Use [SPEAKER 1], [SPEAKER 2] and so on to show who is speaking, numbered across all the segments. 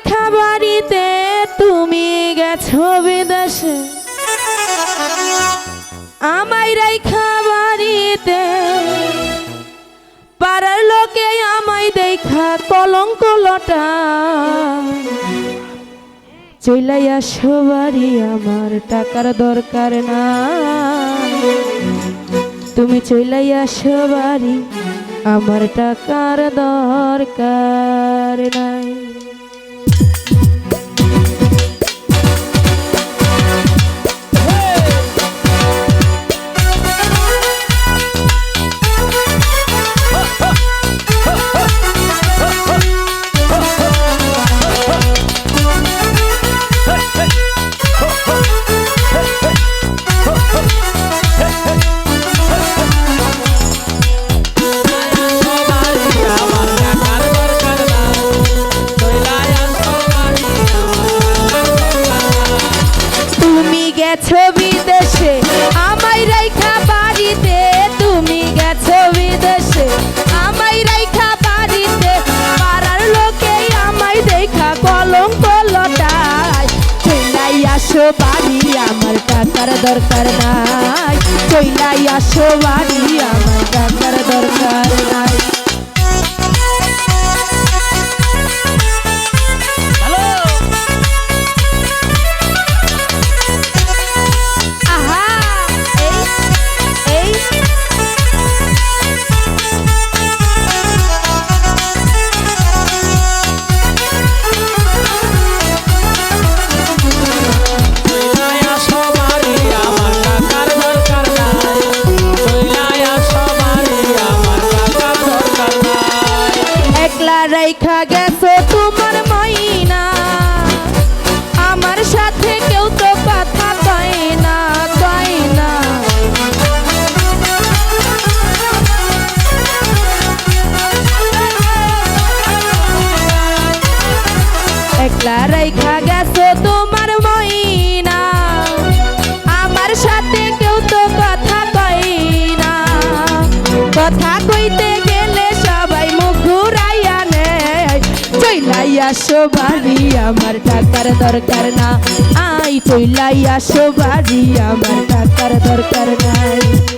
[SPEAKER 1] রাইখা বাড়িতে তুমি গেছো বিদেশে? আমায় রাইখা বাড়িতে। পাড়ার লোকে আমায় দেখা কলঙ্ক লটা। চইলাই আসো বাড়ি, আমার টাকার দরকার না তুমি চইলাই আসো বাড়ি, আমার টাকার দরকার নাই। গেছো বিদেশে? আমায় রাইখা বাড়িতে তুমি গেছো বিদেশে। আমায় রাইখা বাড়িতে পাড়ার লোকে আমায় দেখা কলঙ্ক লটায় চইলাই আসো বাড়ি, আমার টাকার দরকার নাই। চইলাই আসো বাড়ি, আমার টাকার দরকার নাই। রাইখা গেছো তোমার মইনা। আমার সাথে কেউ তো কথা কয় না কয় না। একলা রাইখা গেছো তোমার মইনা। আমার সাথে কেউ তো কথা কয় না। কথা আসো বাড়ি আমার টাকার দরকার না। আই চইলাই আসো বাড়ি আমার টাকার দরকার নাই।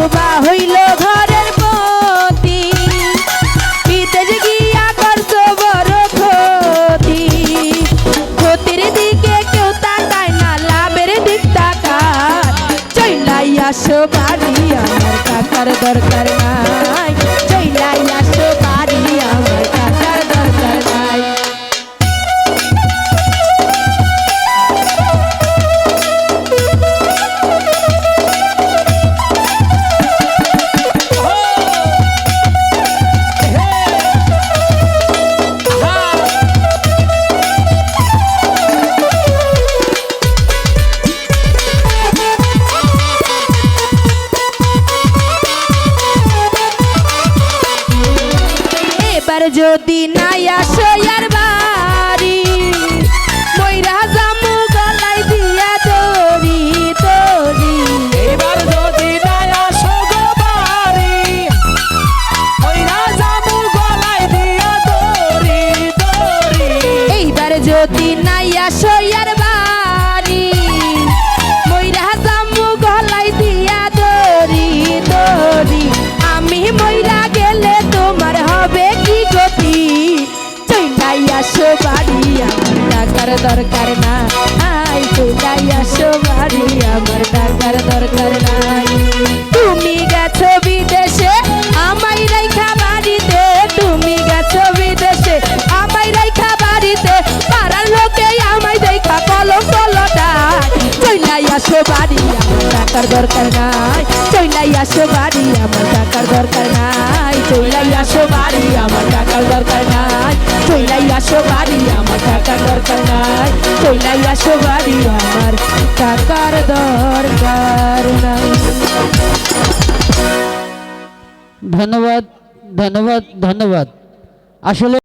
[SPEAKER 1] শোভা হইল ঘরের পতি বিদেশ গিয়া করছ বড় ক্ষতি। ক্ষতির দিকে কেউ তাকায় না, লাভের দিক তাকায়। চইলাই আসো বাড়ি আমার কাকার দরকার নাই। এবার যদি নাই আসো আর বাড়ি ময়রা জামু গলাই দিয়া তো
[SPEAKER 2] এবার যদি দিয়া
[SPEAKER 1] এইবার যদি নাই দরকার নাই। চুলাই আসো বাড়ি? আমার টাকার দরকার নাই। তুমি গেছো বিদেশে আমাই রাইখা বাড়িতে। তুমি গেছো বিদেশে আমাই রাইখা বাড়িতে। পাড়ার লোকে আমাই দেখা কলম কলটায় চুলাই আসো বাড়ি, আমার টাকার দরকার নাই। চৈলাই আসো বাড়ি, আমার টাকার দরকার নাই। চুলাই আসো বাড়ি, আমার টাকার দরকার নাই। চৈলাই আসো বাড়ি টাকার দরকার নাই চলাই আসো বাড়ি আমার টাকার দরকার নাই।
[SPEAKER 3] ধন্যবাদ ধন্যবাদ ধন্যবাদ। আসলে